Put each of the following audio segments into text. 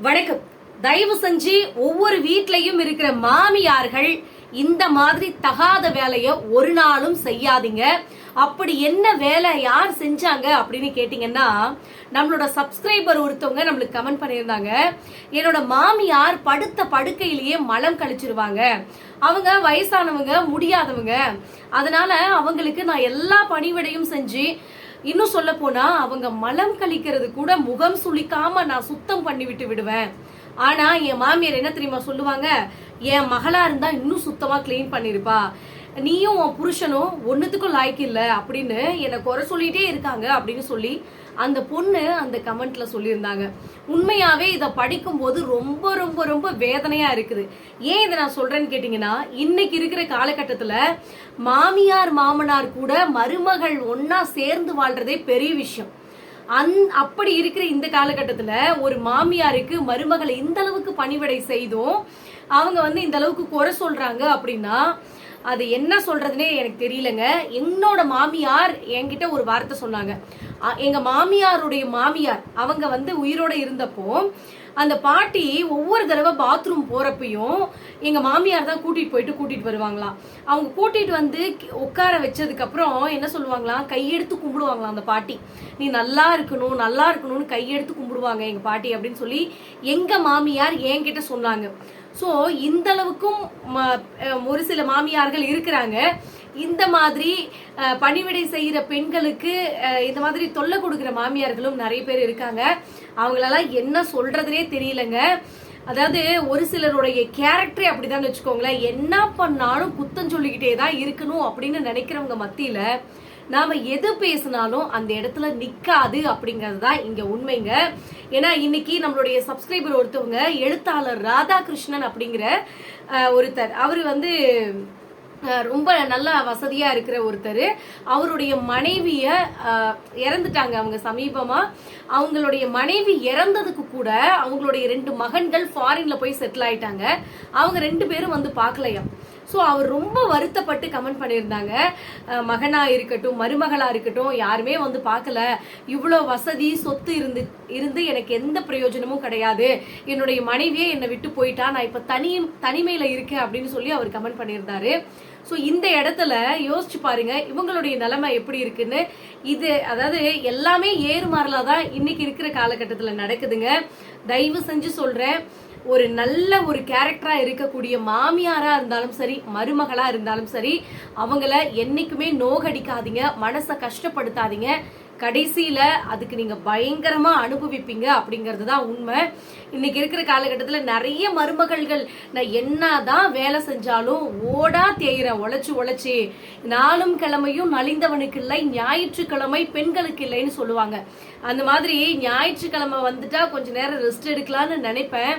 வணக்கம். தயவு செஞ்சு ஒவ்வொரு வீட்லயும் இருக்கிற மாமியார்கள் இந்த மாதிரி தகாத வேலைய ஒரு நாளும் செய்யாதீங்க. அப்படி என்ன வேலை யார் செஞ்சாங்க அப்படின்னு கேட்டீங்கன்னா நம்மளோட சப்ஸ்கிரைபர் ஒருத்தவங்க நம்மளுக்கு கமெண்ட் பண்ணியிருந்தாங்க. என்னோட மாமியார் படுத்த படுக்கையிலேயே மலம் கழிச்சிருவாங்க. அவங்க வயசானவங்க முடியாதவங்க. அதனால அவங்களுக்கு நான் எல்லா பணிவிடையும் செஞ்சு இன்னும் சொல்ல போனா அவங்க மலம் கழிக்கிறது கூட முகம் சுளிக்காம நான் சுத்தம் பண்ணி விட்டு விடுவேன். ஆனா என் மாமியார் என்ன தெரியுமா சொல்லுவாங்க? என் மகளா இருந்தா இன்னும் சுத்தமா க்ளீன் பண்ணிருப்பா. நீயும் உன் புருஷனும் ஒன்னுத்துக்கும் லாய்க்கு இல்ல அப்படின்னு என்னை குறை சொல்லிட்டே இருக்காங்க அப்படின்னு சொல்லி அந்த பொண்ணு அந்த கமெண்ட்ல சொல்லியிருந்தாங்க. உண்மையாவே இதை படிக்கும்போது ரொம்ப ரொம்ப ரொம்ப வேதனையா இருக்குது. ஏன் இதை நான் சொல்றேன்னு கேட்டீங்கன்னா இன்னைக்கு இருக்கிற காலகட்டத்துல மாமியார் மாமனார் கூட மருமகள் ஒன்னா சேர்ந்து வாழ்றதே பெரிய விஷயம். அந் அப்படி இருக்கிற இந்த காலகட்டத்துல ஒரு மாமியாருக்கு மருமகளை இந்த அளவுக்கு பணிவிடை செய்தும் அவங்க வந்து இந்த அளவுக்கு குறை சொல்றாங்க அப்படின்னா அது என்ன சொல்றதுனே எனக்கு தெரியலங்க. என்னோட மாமியார் என்கிட்ட ஒரு வார்த்தை சொன்னாங்க. எங்க மாமியாருடைய மாமியார் அவங்க வந்து உயிரோட இருந்தப்போ அந்த பாட்டி ஒவ்வொரு தடவை பாத்ரூம் போறப்பையும் எங்க மாமியார் தான் கூட்டிட்டு போயிட்டு கூட்டிட்டு வருவாங்களாம் அவங்க கூட்டிட்டு வந்து உட்கார வச்சதுக்கு அப்புறம் என்ன சொல்லுவாங்களாம் கையெடுத்து கும்பிடுவாங்களாம் அந்த பாட்டி. நீ நல்லா இருக்கணும் நல்லா இருக்கணும்னு கையெடுத்து கும்பிடுவாங்க எங்க பாட்டி அப்படின்னு சொல்லி எங்க மாமியார் என்கிட்ட சொன்னாங்க. ஸோ இந்த அளவுக்கும் ம- ஒரு சில மாமியார்கள் இருக்கிறாங்க. இந்த மாதிரி பணிவிடை செய்கிற பெண்களுக்கு இந்த மாதிரி தொல்லை கொடுக்குற மாமியார்களும் நிறைய பேர் இருக்காங்க. அவங்களெல்லாம் என்ன சொல்றதுனே தெரியலங்க. அதாவது ஒரு சிலருடைய கேரக்டரே அப்படிதான் வச்சுக்கோங்களேன். என்ன பண்ணாலும் குத்தம் சொல்லிக்கிட்டே தான் இருக்கணும் அப்படின்னு நினைக்கிறவங்க மத்தியில நாம எது பேசினாலும் அந்த இடத்துல நிக்காது அப்படிங்கிறது தான் இங்க உண்மைங்க. ஏன்னா இன்னைக்கு நம்மளுடைய சப்ஸ்கிரைபர் ஒருத்தவங்க எழுத்தாளர் ராதாகிருஷ்ணன் அப்படிங்கிற ஒருத்தர். அவர் வந்து ரொம்ப நல்ல வசதியா இருக்கிற ஒருத்தர். அவருடைய மனைவிய இறந்துட்டாங்க அவங்க சமீபமா. அவங்களுடைய மனைவி இறந்ததுக்கு கூட அவங்களுடைய ரெண்டு மகன்கள் ஃபாரின்ல போய் செட்டில் ஆயிட்டாங்க. அவங்க ரெண்டு பேரும் வந்து பார்க்கலையாம். ஸோ அவர் ரொம்ப வருத்தப்பட்டு கமெண்ட் பண்ணியிருந்தாங்க. மகனாக மகனா இருக்கட்டும் மருமகளா இருக்கட்டும் யாருமே வந்து பார்க்கல. இவ்வளோ வசதி சொத்து இருந்து இருந்து எனக்கு எந்த பிரயோஜனமும் கிடையாது. என்னுடைய மனைவியே என்னை விட்டு போயிட்டா நான் இப்போ தனி தனிமையில் இருக்கேன் அப்படின்னு சொல்லி அவர் கமெண்ட் பண்ணியிருந்தாரு. ஸோ இந்த இடத்துல யோசிச்சு பாருங்க இவங்களுடைய நிலைமை எப்படி இருக்குன்னு. இது அதாவது எல்லாமே ஏறுமாறலாக தான் இன்னைக்கு இருக்கிற காலகட்டத்தில் நடக்குதுங்க. தயவு செஞ்சு சொல்றேன். ஒரு நல்ல ஒரு கேரக்டரா இருக்கக்கூடிய மாமியாரா இருந்தாலும் சரி மருமகளா இருந்தாலும் சரி அவங்கள என்னைக்குமே நோகடிக்காதீங்க மனசை கஷ்டப்படுத்தாதீங்க. கடைசியில அதுக்கு நீங்க பயங்கரமா அனுபவிப்பீங்க அப்படிங்கிறது தான் உண்மை. இன்னைக்கு இருக்கிற காலகட்டத்தில் நிறைய மருமகள்கள் நான் என்னதான் வேலை செஞ்சாலும் ஓடா தேயிறேன் உழைச்சி உழைச்சி நாளும் கிழமையும் நலிந்தவனுக்கு இல்லை ஞாயிற்றுக்கிழமை பெண்களுக்கு இல்லைன்னு சொல்லுவாங்க. அந்த மாதிரி ஞாயிற்றுக்கிழமை வந்துட்டா கொஞ்ச நேரம் ரெஸ்ட் எடுக்கலாம்னு நினைப்பேன்.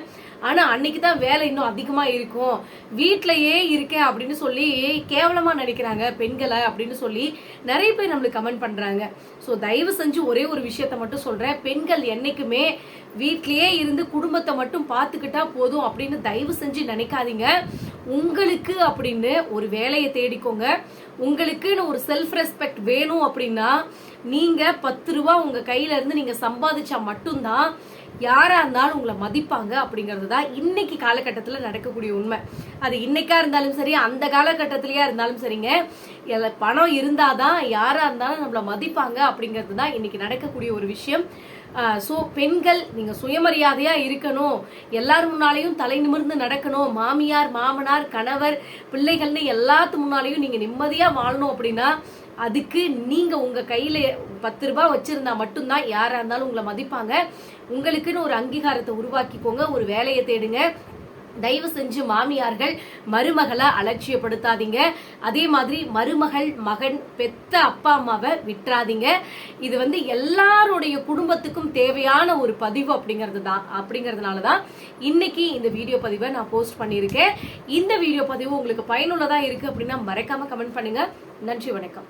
ஆனால் அன்னைக்கு தான் வேலை இன்னும் அதிகமாக இருக்கும். வீட்டிலையே இருக்கேன் அப்படின்னு சொல்லி கேவலமாக நினைக்கிறாங்க பெண்களை அப்படின்னு சொல்லி நிறைய பேர் நம்மளுக்கு கமெண்ட் பண்ணுறாங்க ஸோ தயவு செஞ்சு ஒரே ஒரு விஷயத்த மட்டும் சொல்கிறேன் பெண்கள் என்றைக்குமே வீட்டிலையே இருந்து குடும்பத்தை மட்டும் பார்த்துக்கிட்டா போதும் அப்படின்னு தயவு செஞ்சு நினைக்காதீங்க. உங்களுக்கு அப்படின்னு ஒரு வேலையை தேடிக்கோங்க. உங்களுக்குன்னு ஒரு செல்ஃப் ரெஸ்பெக்ட் வேணும் அப்படின்னா நீங்கள் பத்து ரூபா உங்கள் கையில இருந்து சம்பாதிச்சா மட்டும்தான் யாராக இருந்தாலும் உங்களை மதிப்பாங்க அப்படிங்கிறது தான் இன்னைக்கு காலகட்டத்தில் நடக்கக்கூடிய உண்மை. அது இன்னைக்கா இருந்தாலும் சரி அந்த காலகட்டத்திலயா இருந்தாலும் சரிங்க. எல்லா பணம் இருந்தாதான் யாராக இருந்தாலும் நம்மளை மதிப்பாங்க அப்படிங்கிறது தான் இன்னைக்கு நடக்கக்கூடிய ஒரு விஷயம். ஸோ பெண்கள் நீங்கள் சுயமரியாதையாக இருக்கணும். எல்லார் முன்னாலேயும் தலை நிமிர்ந்து நடக்கணும். மாமியார் மாமனார் கணவர் பிள்ளைகள்னு எல்லாத்து முன்னாலேயும் நீங்கள் நிம்மதியாக வாழணும் அப்படின்னா அதுக்கு நீங்க உங்க கையில பத்து ரூபாய் வச்சிருந்தா மட்டும்தான் யாரா இருந்தாலும் உங்களை மதிப்பாங்க. உங்களுக்குன்னு ஒரு அங்கீகாரத்தை உருவாக்கிக்கோங்க. ஒரு வேலையை தேடுங்க. தயவு செஞ்சு மாமியார்கள் மருமகளை அலட்சியப்படுத்தாதீங்க. அதே மாதிரி மருமகள் மகன் பெத்த அப்பா அம்மாவை விட்டுறாதீங்க. இது வந்து எல்லாருடைய குடும்பத்துக்கும் தேவையான ஒரு பதிவு அப்படிங்கிறது தான். அப்படிங்கிறதுனால தான் இன்னைக்கு இந்த வீடியோ பதிவை நான் போஸ்ட் பண்ணியிருக்கேன். இந்த வீடியோ பதிவு உங்களுக்கு பயனுள்ளதாக இருக்குது அப்படின்னா மறக்காமல் கமெண்ட் பண்ணுங்கள் நன்றி வணக்கம்.